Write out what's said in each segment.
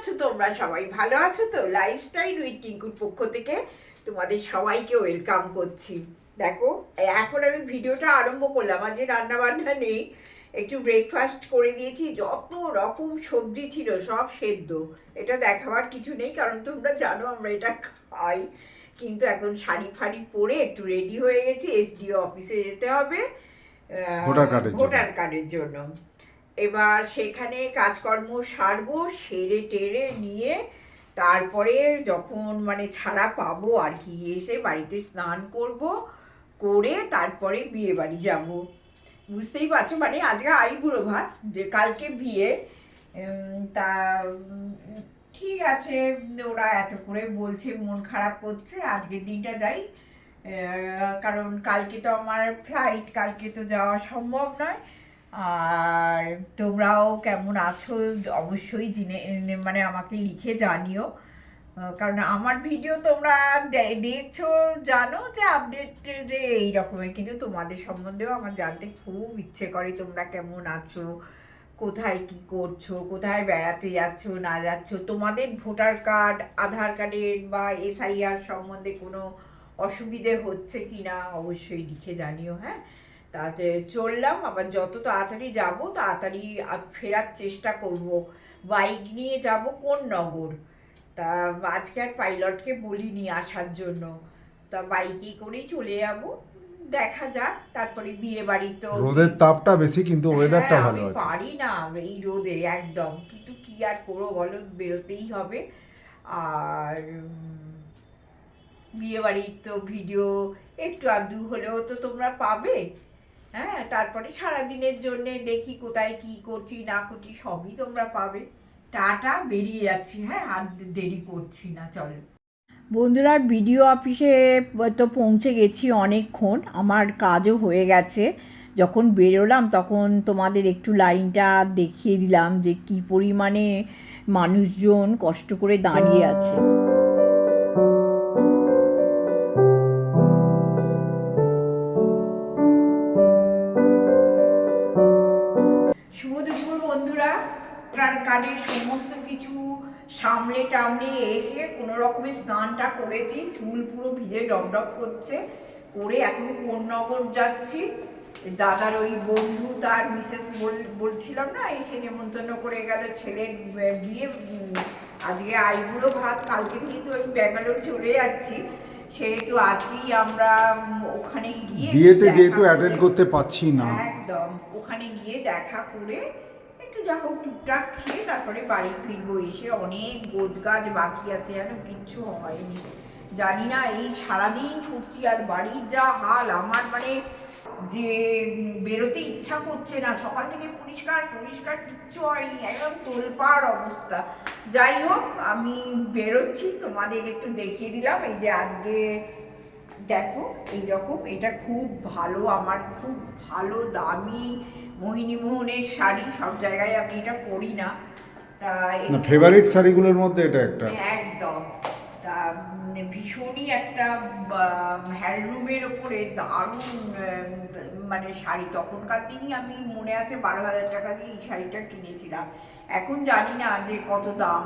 আছো তোমরা? সবাই ভালো আছো তো? লাইফস্টাইল উইথ টিঙ্কুর পক্ষ থেকে তোমাদের সবাইকে ওয়েলকাম করছি। দেখো এখন আমি ভিডিওটা আরম্ভ করলাম। আজ রান্না বান্না নেই একটু ব্রেকফাস্ট করে দিয়েছি। যত রকম সবজি ছিল সব সেদ্ধ। এটা দেখাবার কিছু নেই কারণ তোমরা জানো আমরা এটা খাই। কিন্তু এখন শাড়ি ফাড়ি পরে একটু রেডি হয়ে গেছি। এসডিও অফিসে যেতে হবে। ভোটার কার্ডের জন্য। এবার সেখানে কাজকর্ম সারবো, সেরে টেরে নিয়ে তারপরে যখন মানে ছাড়া পাবো আর কি, এসে বাড়িতে স্নান করব, করে তারপরে বিয়ে বাড়ি যাব। বুঝতেই পারছ? মানে আজকে আইবুড়ো ভাত, যে কালকে বিয়ে। তা, ঠিক আছে, ওরা এত করে বলছে, মন খারাপ করছে আজকের দিনটা যাই। কারণ কালকে তো আমার ফ্লাইট কালকে তো যাওয়া সম্ভব নয়। আর তোমরাও কেমন আছো অবশ্যই জিনে মানে আমাকে লিখে জানিও। কারণ আমার ভিডিও তোমরা দেখছ, জানো যে আপডেট যে এই রকমের কিন্তু তোমাদের সম্বন্ধেও আমার জানতে খুব ইচ্ছে করে তোমরা কেমন আছো, কোথায় কি করছ, কোথায় বেড়াতে যাচ্ছ, না যাচ্ছ। তোমাদের ভোটার কার্ড, আধার কার্ডের বা এসআইআর সম্বন্ধে কোনো অসুবিধে হচ্ছে কি না অবশ্যই লিখে জানিও হ্যাঁ? তাতে চললাম আবার যত তাড়াতাড়ি যাব তাড়াতাড়ি আর ফেরার চেষ্টা করব। বাইক নিয়ে যাব কোন নগর? তা আজকে আর পাইলটকে বলিনি আসার জন্য। তা বাইকে করেই চলে যাব দেখা যাক তারপরে বিয়ে বাড়ি তো রোদের তাপটা বেশি কিন্তু ওয়েদারটা হ্যাঁ, ভালো আছে। পারি না এই রোদে একদম কিন্তু কি আর করব বলো বেরোতেই হবে। আর বিয়ে বাড়ির তো ভিডিও একটু আধটু হলেও তো তোমরা পাবে। হ্যাঁ তারপরে সারাদিনের জন্য দেখি কোথায় কি করছি, না করছি, সবই তোমরা পাবে। টাটা, বেরিয়ে যাচ্ছি হ্যাঁ আর দেরি করছি না, চলো। বন্ধুরা, ভিডিও অফিসে তো পৌঁছে গেছি অনেকক্ষণ, আমার কাজও হয়ে গেছে। যখন বেরোলাম, তখন তোমাদের একটু লাইনটা দেখিয়ে দিলাম যে কি পরিমাণে মানুষজন কষ্ট করে দাঁড়িয়ে আছে। কার্ডের সমস্ত কিছু সামলে টামলে এসে কোনো রকমের স্নানটা করেছি চুল পুরো ভিজে ডবডব করছে করে এখন কোন্নগর যাচ্ছি। দাদার ওই বন্ধু তার মিসেস বল বলছিলাম না এসে নেমন্তন্ন করে গেল ছেলের বিয়ে আজকে আইবুড়ো ভাত কালকে থেকে তো আমি ব্যাঙ্গালোর চলে যাচ্ছি। সেহেতু আজকেই আমরা ওখানে গিয়ে বিয়েতে যেহেতু অ্যাটেন্ড করতে পাচ্ছি না। একদম ওখানে গিয়ে দেখা করে যা হোক টুকটাক খেয়ে তারপরে বাড়ি ফিরবো এসে। অনেক গোছ গাছ বাকি আছে যেন কিচ্ছু হয়নি। জানি না, এই সারাদিন ছুটছি আর বাড়ির যা হাল, আমার মানে যে বেরোতে ইচ্ছা করছে না। সকাল থেকে পরিষ্কার পরিষ্কার কিচ্ছু হয়নি, একদম তোলপাড় অবস্থা। যাই হোক, আমি বেরোচ্ছি, তোমাদের একটু দেখিয়ে দিলাম। এই যে আজকে দেখো এইরকম এটা খুব ভালো আমার খুব ভালো দামি মোহিনী মোহনের শাড়ি সব জায়গায় আমি এটা পরি না। তা ফেভারিট শাড়িগুলোর মধ্যে এটা একটা। একদম। তা ভীষণই একটা হ্যান্ডলুমের ওপরে দারুণ মানে শাড়ি। তখনকার দিনই আমি মনে আছে বারো হাজার টাকা দিয়ে এই শাড়িটা কিনেছিলাম। এখন জানি না যে কত দাম।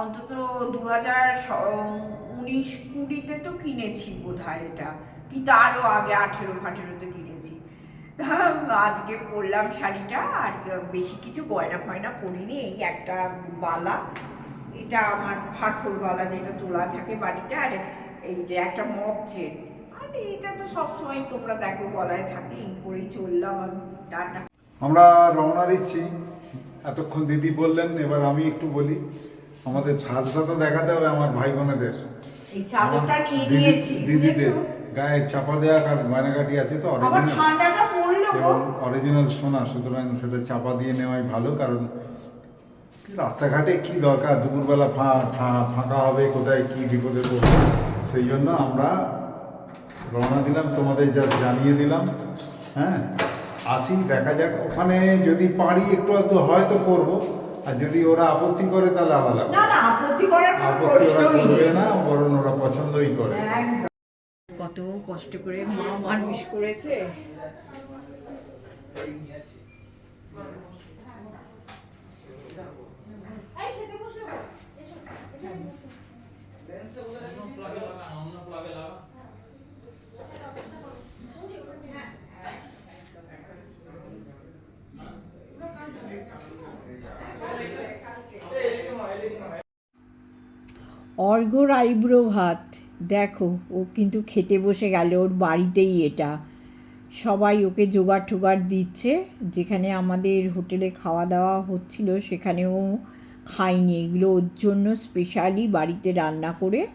অন্তত দু হাজার উনিশ কুড়িতে তো কিনেছি বোধ হয় এটা। কি তারও আগে আঠেরো ফাঠেরোতে কিনেছি। তা আজকে পরলাম শাড়িটা, আর বেশি কিছু গয়না ফয়না পরিনি। এই একটা বালা, এটা আমার ফাটল বালা যেটা তোলা থাকে বাড়িতে, আর এই যে একটা মগ চেন। এটা তো সবসময় তোমরা দেখো গলায় থাকে, এই করেই চললাম আমি। টাটা। আমরা রওনা দিচ্ছি। এতক্ষণ দিদি বললেন, এবার আমি একটু বলি। আমাদের সাজটা তো দেখাতে হবে আমার ভাই বোনেদের। এই চাদরটা নিয়ে নিয়েছি দিদিদের গায়ে চাপা দেওয়া কাজ গয়নাকাটি আছে তো অরিজিনাল ঠান্ডাটা পড়ল অরিজিনাল সোনা সুতরাং সেটা চাপা দিয়ে নেওয়াই ভালো কারণ রাস্তাঘাটে কি দরকার? দুপুরবেলা ফাঁকা হবে কোথায় কি বিপদে পড়বে সেই জন্য আমরা রওনা দিলাম তোমাদের জাস্ট জানিয়ে দিলাম হ্যাঁ? আসি দেখা যাক। ওখানে যদি পারি একটু হয়তো করব। আর যদি ওরা আপত্তি করে তাহলে আলাদা না না আপত্তি করার কোনো প্রশ্নই করবে নেই না বরং ওরা পছন্দই করে। কত কষ্ট করে মা মানুষ করেছে এই খেতে অর্ঘর আইব্রো ভাত। দেখো, ও কিন্তু খেতে বসে গেল, ওর বাড়িতেই এটা। সবাই ওকে জোগাড় টোগাড় দিচ্ছে। যেখানে আমাদের হোটেলে খাওয়া দাওয়া হচ্ছিল, সেখানেও খায়নি। এগুলো ওর জন্য স্পেশালি বাড়িতে রান্না করে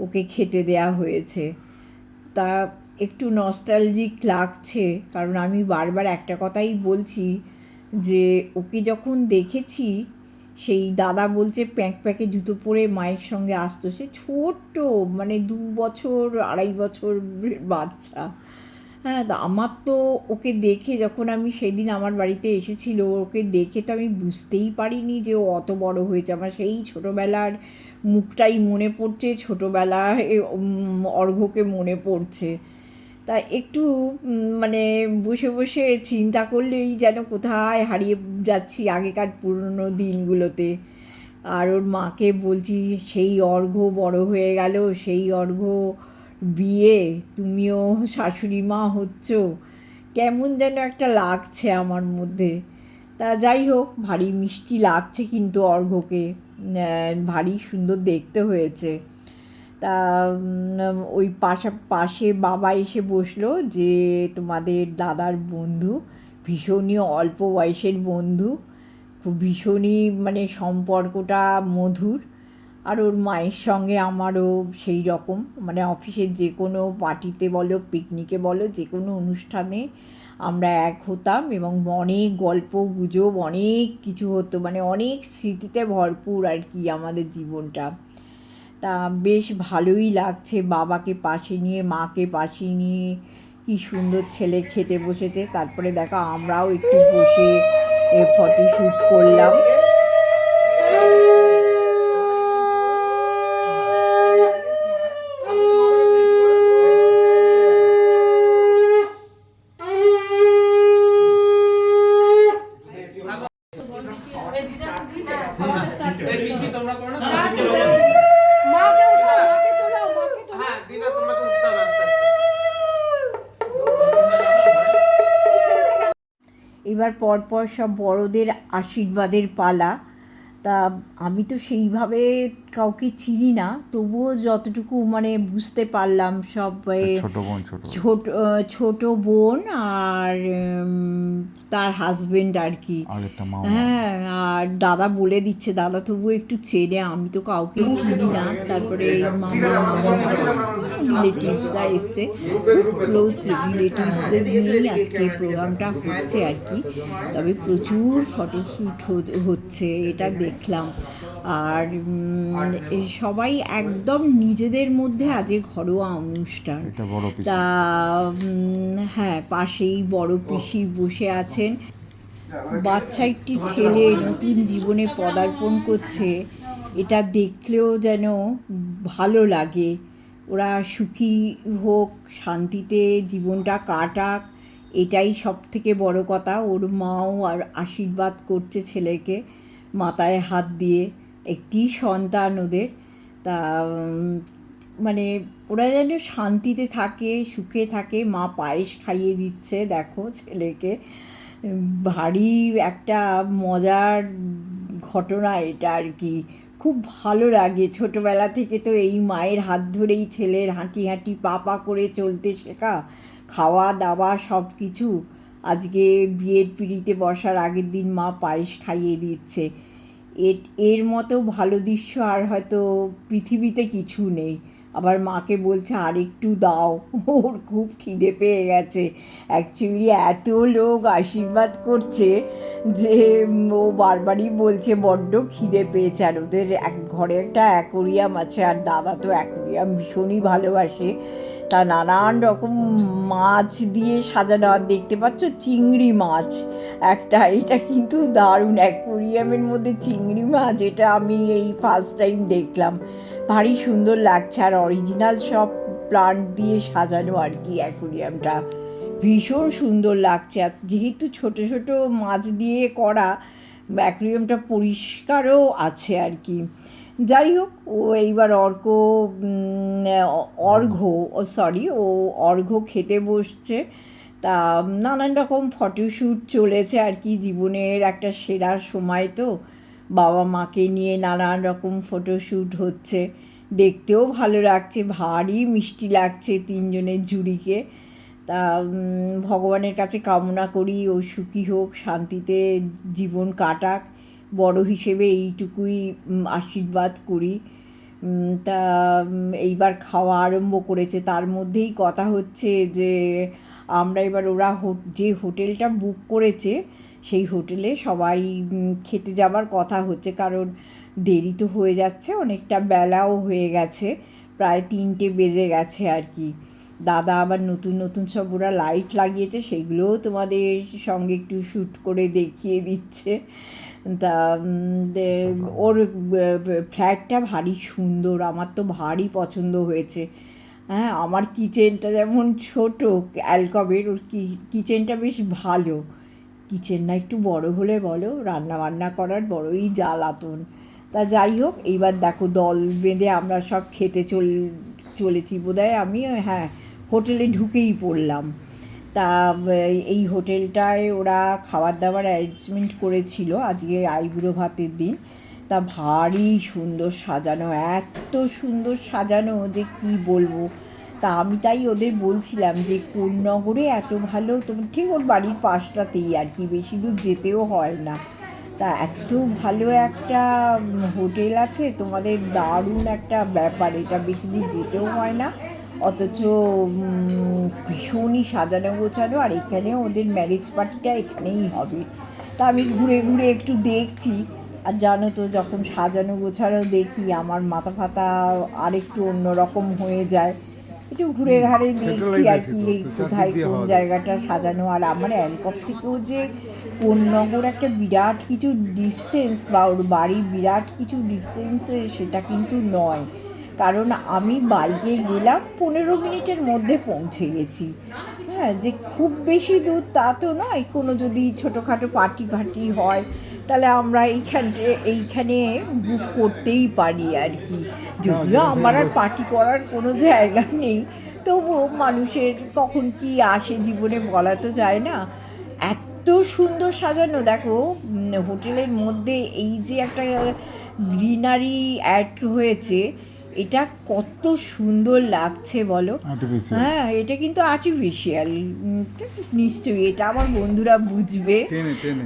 ওকে খেতে দেয়া হয়েছে। তা একটু নস্টালজিক লাগছে, কারণ আমি বারবার একটা কথাই বলছি যে, ওকে যখন দেখেছি সেই দাদা বলছে, প্যাঁক প্যাকে জুতো পরে মায়ের সঙ্গে আসতো। সে ছোট্ট মানে দু বছর, আড়াই বছর বাচ্চা। হ্যাঁ তা আমার তো ওকে দেখে যখন আমি সেদিন আমার বাড়িতে এসেছিল, ওকে দেখে তো আমি বুঝতেই পারিনি যে ও অত বড় হয়েছে। আমার সেই ছোটোবেলার মুখটাই মনে পড়ছে, ছোটোবেলায় অর্ঘ্যকে মনে পড়ছে। তা একটু মানে বসে বসে চিন্তা করলেই যেন কোথায় হারিয়ে যাচ্ছি আগেকার পুরনো দিনগুলোতে। আর ওর মাকে বলছি সেই অর্ঘ্য বড় হয়ে গেল সেই অর্ঘ বিয়ে তুমিও শাশুড়ি মা হচ্ছ। কেমন যেন একটা লাগছে আমার মধ্যে। তা যাই হোক ভারী মিষ্টি লাগছে কিন্তু অর্ঘ্যকে। আহ, ভারী সুন্দর দেখতে হয়েছে। তা ওই পাশা, পাশে বাবা এসে বসল যে তোমাদের দাদার বন্ধু, ভীষণই অল্প বয়সের বন্ধু, খুব ভীষণই মানে সম্পর্কটা মধুর, আর ওর মায়ের সঙ্গে আমারও সেই রকম মানে অফিসের যে কোনো পার্টিতে বলো, পিকনিকে বলো, যে কোনো অনুষ্ঠানে আমরা এক হতাম এবং অনেক গল্প, গুজব, অনেক কিছু হতো মানে অনেক স্মৃতিতে ভরপুর আর কি আমাদের জীবনটা। তা বেশ ভালোই লাগছে বাবাকে পাশে নিয়ে, মাকে পাশে নিয়ে। কি সুন্দর ছেলে খেতে বসেছে। তারপরে দেখো আমরাও একটু বসে ফটো শ্যুট করলাম এই পিসি তোমরা করো না হ্যাঁ দিদা তোমাকে উঠতে হবে আস্তে আস্তে এবার পরপর সব বড়দের আশীর্বাদের পালা। তা আমি তো সেইভাবে কাউকে চিনি না তবুও যতটুকু মানে বুঝতে পারলাম সব ছোট বোন ছোট ছোট বোন আর তার হাজবেন্ড আর কি হ্যাঁ আর দাদা বলে দিচ্ছে দাদা তবুও একটু চেনে আমি তো কাউকে চিনি না তারপরে রিলেটিভসরা এসছে ক্লোজ রিলেটিভসদের নিয়েই আজকে প্রোগ্রামটা হচ্ছে আর কি তবে প্রচুর ফটোশ্যুট হচ্ছে এটা দেখলাম আর সবাই একদম নিজেদের মধ্যে আজকে ঘরোয়া অনুষ্ঠান। এটা বড় পিস। তা হ্যাঁ পাশেই বড় পিসি বসে আছেন। বাচ্চা একটি ছেলে নতুন জীবনে পদার্পণ করছে। এটা দেখলেও যেন ভালো লাগে। ওরা সুখী হোক শান্তিতে জীবনটা কাটাক এটাই সব থেকে বড় কথা। ওর মাও আর আশীর্বাদ করছে ছেলেকে মাথায় হাত দিয়ে। একটি সন্তান ওদের তা মানে ওরা যেন শান্তিতে থাকে, সুখে থাকে, মা পায়েস খাইয়ে দিচ্ছে, দেখো ছেলেকে। ভারী একটা মজার ঘটনা এটা আর কি। খুব ভালো লাগে। ছোটোবেলা থেকে তো এই মায়ের হাত ধরেই ছেলের হাঁটি হাঁটি, পা পা করে চলতে শেখা, খাওয়া দাওয়া সব কিছু। আজকে বিয়ের পিড়িতে বসার আগের দিন মা পায়েস খাইয়ে দিচ্ছে। এর এর মতো ভালো দৃশ্য আর হয়তো পৃথিবীতে কিছু নেই। আবার মাকে বলছে আর একটু দাও। ওর খুব খিদে পেয়ে গেছে। অ্যাকচুয়ালি এত লোক আশীর্বাদ করছে যে, ও বারবারই বলছে, বড্ড খিদে পেয়েছে। আর ওদের এক, ঘরে একটা অ্যাকোরিয়াম আছে, আর দাদা তো অ্যাকোরিয়াম ভীষণই ভালোবাসে। তা নানান রকম মাছ দিয়ে সাজানো, আর দেখতে পাচ্ছ চিংড়ি মাছ। একটা, এটা কিন্তু দারুণ অ্যাকোরিয়ামের মধ্যে চিংড়ি মাছ, এটা আমি এই ফার্স্ট টাইম দেখলাম। ভারী সুন্দর লাগছে, আর অরিজিনাল সব প্লান্ট দিয়ে সাজানো আর কি অ্যাকোরিয়ামটা। ভীষণ সুন্দর লাগছে, আর যেহেতু ছোট ছোট মাছ দিয়ে করা, অ্যাকোরিয়ামটা পরিষ্কারও আছে আর কি। যাই হোক ও এইবার উম, অর্ঘ ও সরি ও অর্ঘ খেতে বসছে। তা নানান রকম ফটোশ্যুট চলেছে আর কি জীবনের একটা সেরা সময় তো। বাবা মাকে নিয়ে নানান রকম ফটোশ্যুট হচ্ছে। দেখতেও ভালো লাগছে ভারী মিষ্টি লাগছে তিনজনের জুড়িকে তা ভগবানের কাছে কামনা করি ও সুখী হোক শান্তিতে জীবন কাটাক। বড় হিসেবে এইটুকুই আশীর্বাদ করি। তা এইবার খাওয়া আরম্ভ করেছে। তার মধ্যেই কথা হচ্ছে যে, আমরা এবার ওরা যে হোটেলটা বুক করেছে, সেই হোটেলে সবাই খেতে যাবার কথা হচ্ছে। কারণ দেরি তো হয়ে যাচ্ছে, অনেকটা বেলাও হয়ে গেছে, প্রায় তিনটে বেজে গেছে আর কি। দাদা আবার নতুন নতুন সব ওরা লাইট লাগিয়েছে, সেগুলোও তোমাদের সঙ্গে একটু শ্যুট করে দেখিয়ে দিচ্ছে। তা ওর ফ্ল্যাটটা ভারী সুন্দর আমার তো ভারী পছন্দ হয়েছে। হ্যাঁ আমার কিচেনটা যেমন ছোট অ্যালকবের ওর কিচেনটা বেশ ভালো। কিচেন না একটু বড় হলে বলো রান্না বান্না করার বড়ই জ্বালাতন। তা যাই হোক এইবার দেখো দল বেঁধে আমরা সব খেতে চল চলেছি বোধহয় আমি হ্যাঁ হোটেলে ঢুকেই পড়লাম। তা এই হোটেলটায় ওরা খাবার দাবার অ্যারেঞ্জমেন্ট করেছিল আজকে আইবুড়ো ভাতের দিন। তা ভারী সুন্দর সাজানো, এত সুন্দর সাজানো যে কি বলব। তা আমি তাই ওদের বলছিলাম যে, কোন নগরে এত ভালো? তোমার ঠিক ওর বাড়ির পাশটাতেই আর কি, বেশি দূর যেতেও হয় না। তা এত ভালো একটা হোটেল আছে, তোমাদের দারুণ একটা ব্যাপার, এটা বেশি দূর যেতেও হয় না। অথচ ভীষণই সাজানো গোছানো আর এখানে ওদের ম্যারেজ পার্টিটা এখানেই হবে। তা আমি ঘুরে ঘুরে একটু দেখছি আর জানো তো যখন সাজানো গোছানো দেখি আমার মাথা ফাতা আরেকটু অন্যরকম হয়ে যায়। একটু ঘুরে ঘাড়ে দেখছি আর কি এই কোথায় কোন জায়গাটা সাজানো। আর আমার অ্যালকপ থেকেও যে কোন নগর একটা বিরাট কিছু ডিস্টেন্স বা ওর বাড়ি বিরাট কিছু ডিস্টেন্সে সেটা কিন্তু নয়। কারণ আমি বাইকে গেলাম পনেরো মিনিটের মধ্যে পৌঁছে গেছি। হ্যাঁ যে খুব বেশি দূর তা তো নয় কোনো যদি ছোটোখাটো পার্টি ফার্টি হয় তাহলে আমরা এইখানটে এইখানে বুক করতেই পারি আর কি। যদিও আমার আর পার্টি করার কোনো জায়গা নেই তবুও মানুষের কখন কি আসে জীবনে বলা তো যায় না। এত সুন্দর সাজানো দেখো হোটেলের মধ্যে এই যে একটা গ্রিনারি অ্যাড হয়েছে এটা কত সুন্দর লাগছে বলো। হ্যাঁ এটা কিন্তু আর্টিফিশিয়াল নিশ্চয়ই এটা আমার বন্ধুরা বুঝবে।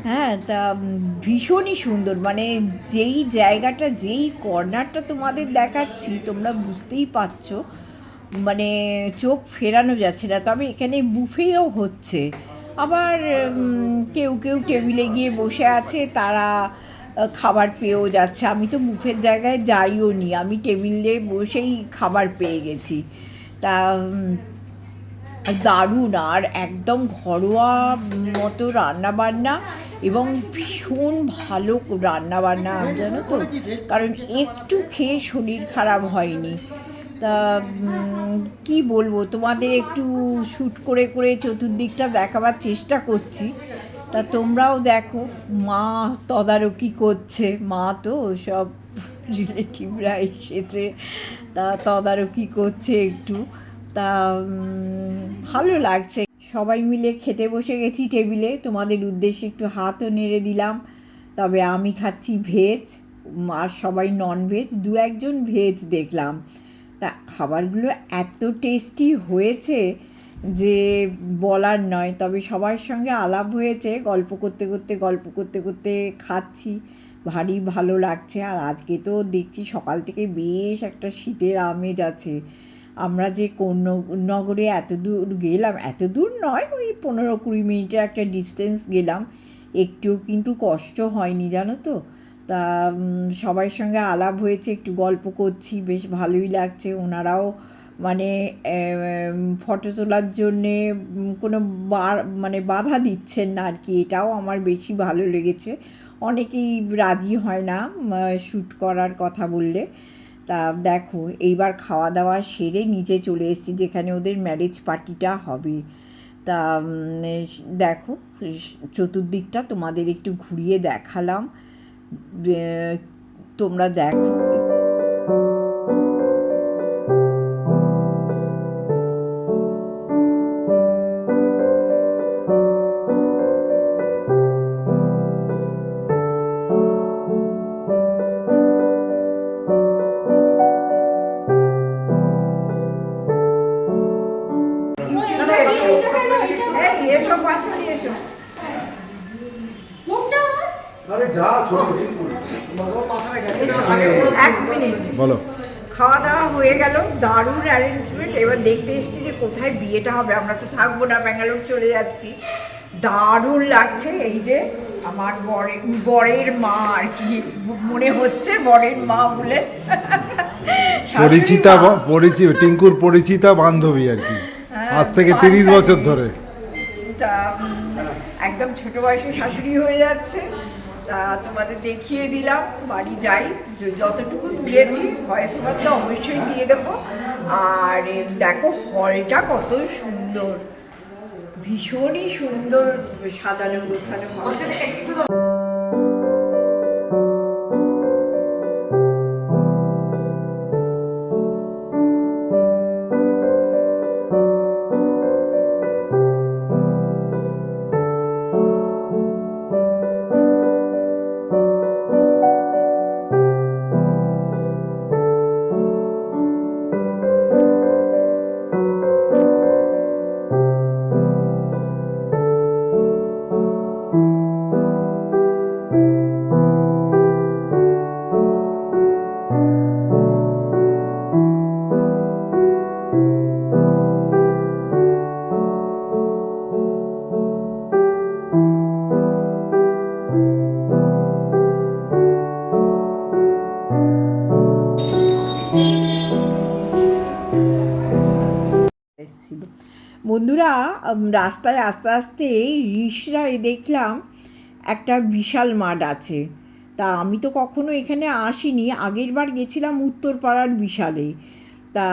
হ্যাঁ তা ভীষণই সুন্দর। মানে যেই জায়গাটা যেই কর্নারটা তোমাদের দেখাচ্ছি তোমরা বুঝতেই পারছ। মানে চোখ ফেরানো যাচ্ছে না তবে এখানে বুফেও হচ্ছে। আবার কেউ কেউ টেবিলে গিয়ে বসে আছে তারা খাবার পেয়েও যাচ্ছে। আমি তো মুখের জায়গায় যাইও নি। আমি টেবিলে বসেই খাবার পেয়ে গেছি। তা দারুণ। আর একদম ঘরোয়া মতো রান্না বান্না এবং ভীষণ ভালো রান্নাবান্না, জানো তো? কারণ একটু খেয়ে শরীর খারাপ হয়নি। তা কি বলব? তোমাদের একটু শ্যুট করে করে চতুর্দিকটা দেখাবার চেষ্টা করছি। তা তোমরাও দেখো, মা তদারকি করছে, মা তো সব রিলেটিভরা এসেছে, তা তদারকি করছে একটু, তা ভালো লাগছে। সবাই মিলে খেতে বসে গেছি টেবিলে, তোমাদের উদ্দেশ্যে একটু হাতও নেড়ে দিলাম, তবে আমি খাচ্ছি ভেজ, আর সবাই নন ভেজ দু একজন ভেজ দেখলাম। তা খাবারগুলো এত টেস্টি হয়েছে যে বলার নয়, তবে সবার সঙ্গে আলাপ হয়েছে, গল্প করতে করতে, গল্প করতে করতে খাচ্ছি, ভারী ভালো লাগছে, আর আজকে তো দেখছি সকাল থেকে বেশ একটা শীতের আমেজ আছে। আমরা যে কোন নগরে এত দূর গেলাম, এত দূর নয়, ওই পনেরো কুড়ি মিনিটের একটা ডিস্টেন্স গেলাম, একটুও কিন্তু কষ্ট হয়নি, জানো তো? তা সবার সঙ্গে আলাপ হয়েছে, একটু গল্প করছি, বেশ ভালোই লাগছে, ওনারাও মানে ফটো তোলার জন্যে কোনো বা- মানে বাধা দিচ্ছেন না আর কি এটাও আমার বেশি ভালো লেগেছে। অনেকেই রাজি হয় না শ্যুট করার কথা বললে। তা দেখো, এইবার খাওয়া দাওয়া সেরে নিচে চলে এসেছি, যেখানে ওদের ম্যারেজ পার্টিটা হবে। তা দেখো চতুর্দিকটা তোমাদের একটু ঘুরিয়ে দেখালাম। তোমরা দেখো। দারুণ অ্যারেঞ্জমেন্ট এবার দেখতে এসেছি যে কোথায় বিয়েটা হবে। আমরা তো থাকব না ব্যাঙ্গালোর চলে যাচ্ছি। দারুণ লাগছে এই যে আমার বরের বরের মা আর কি। মনে হচ্ছে বরের মা বলে। পরিচিতা। পরিচিত টিঙ্কুর পরিচিতা বান্ধবী আর কি। হ্যাঁ, আজ থেকে তিরিশ বছর ধরে। একদম ছোট বয়সে শাশুড়ি হয়ে যাচ্ছে। তা তোমাদের দেখিয়ে দিলাম, বাড়ি যাই। যতটুকু তুলেছি, ভয়েস ওভার তো অবশ্যই দিয়ে দেবো। আর দেখো, হলটা কত সুন্দর। ভীষণই সুন্দর সাজানো গোছানো হল। বন্ধুরা রাস্তায় আস্তে আস্তে রিসরায় দেখলাম একটা বিশাল মাঠ আছে। তা আমি তো কখনো এখানে আসিনি, আগের বার গেছিলাম উত্তরপাড়ার বিশালে। তা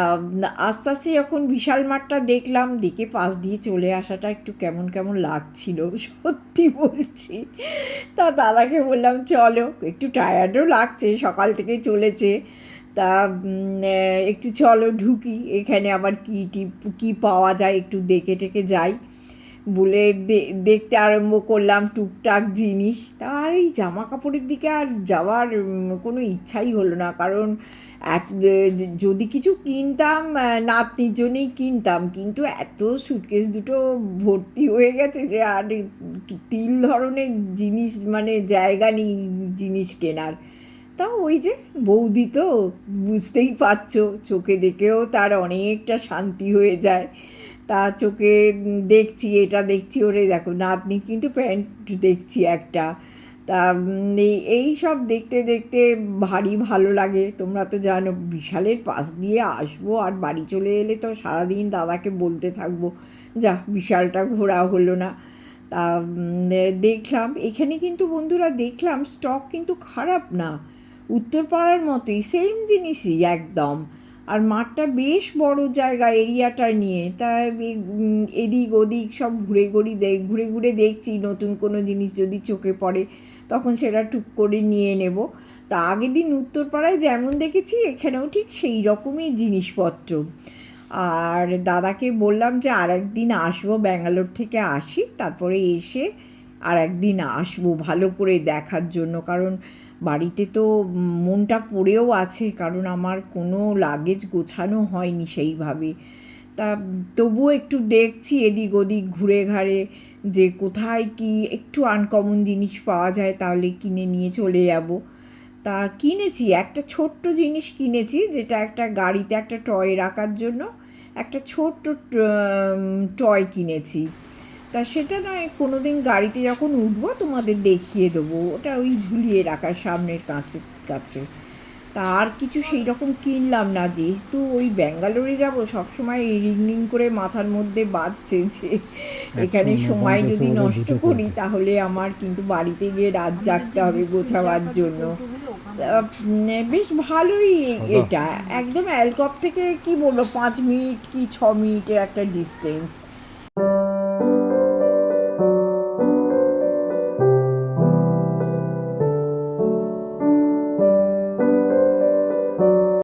আস্তে আস্তে যখন বিশাল মাঠটা দেখলাম, দেখে পাশ দিয়ে চলে আসাটা একটু কেমন কেমন লাগছিল, সত্যি বলছি। তা দাদাকে বললাম, চলো, একটু টায়ার্ডও লাগছে, সকাল থেকে চলেছে। তা একটু চলো ঢুকি। এখানে আবার কী টিপ, কী পাওয়া যায় একটু দেখে টেকে যাই। বলে দেখতে আরম্ভ করলাম টুকটাক জিনিস। তা আর এই জামা কাপড়ের দিকে আর যাওয়ার কোনো ইচ্ছাই হলো না। কারণ এক যদি কিছু কিনতাম নাতনির জন্যেই কিনতাম। কিন্তু এত সুটকেস দুটো ভর্তি হয়ে গেছে যে আর তিল ধরনের জিনিস মানে জায়গা নেই জিনিস কেনার। তা ওই যে বৌদি তো বুঝতেই পারছ, চোখে দেখেও তার অনেকটা শান্তি হয়ে যায়। তা চোখে দেখছি, এটা দেখছি, ওরে দেখো, নাতনি কিন্তু প্যান্ট দেখছি একটা। তা এই- সব দেখতে দেখতে ভারী ভালো লাগে। তোমরা তো জানো, বিশালের পাশ দিয়ে আসব আর বাড়ি চলে এলে তো সারাদিন দাদাকে বলতে থাকব, যা বিশালটা ঘোরা হলো না। তা দেখলাম, এখানে কিন্তু বন্ধুরা দেখলাম, স্টক কিন্তু খারাপ না। উত্তরপাড়ার মতোই সেম জিনিসই একদম। আর মাঠটা বেশ বড় জায়গা এরিয়াটা নিয়ে। তা এদিক ওদিক সব ঘুরে ঘুরে দেখ ঘুরে ঘুরে দেখছি, নতুন কোনো জিনিস যদি চোখে পড়ে, তখন সেটা টুক করে নিয়ে নেব। তা আগের দিন উত্তরপাড়ায় যেমন দেখেছি, এখানেও ঠিক সেই রকমই জিনিসপত্র। আর দাদাকে বললাম যে আর একদিন আসব ব্যাঙ্গালোর থেকে আসি, তারপরে এসে আর একদিন আসব ভালো করে দেখার জন্য। কারণ বাড়িতে তো মনটা পড়েও আছে, কারণ আমার কোনো লাগেজ গোছানো হয়নি সেইভাবে। তা তবুও একটু দেখছি এদিক ওদিক, ঘুরে ঘাড়ে যে কোথায় কি একটু আনকমন জিনিস পাওয়া যায় তাহলে কিনে নিয়ে চলে যাব। তা কিনেছি, একটা ছোট্ট জিনিস কিনেছি, যেটা একটা গাড়িতে একটা টয় রাখার জন্য একটা ছোট্ট টয় কিনেছি। তা সেটা নয় কোনো দিন গাড়িতে যখন উঠবো তোমাদের দেখিয়ে দেবো। ওটা ওই ঝুলিয়ে রাখার সামনের কাছে কাছে। তা আর কিছু সেই রকম কিনলাম না যেহেতু ওই ব্যাঙ্গালোরে যাব সবসময় রিং রিং করে মাথার মধ্যে বাঁধছে যে এখানে সময় যদি নষ্ট করি তাহলে আমার কিন্তু বাড়িতে গিয়ে রাত জাগতে হবে গোছাবার জন্য। তা, বেশ ভালোই এটা। একদম অ্যালকপ থেকে কি বলব পাঁচ মিনিট কি ছ মিনিটের একটা ডিস্টেন্স।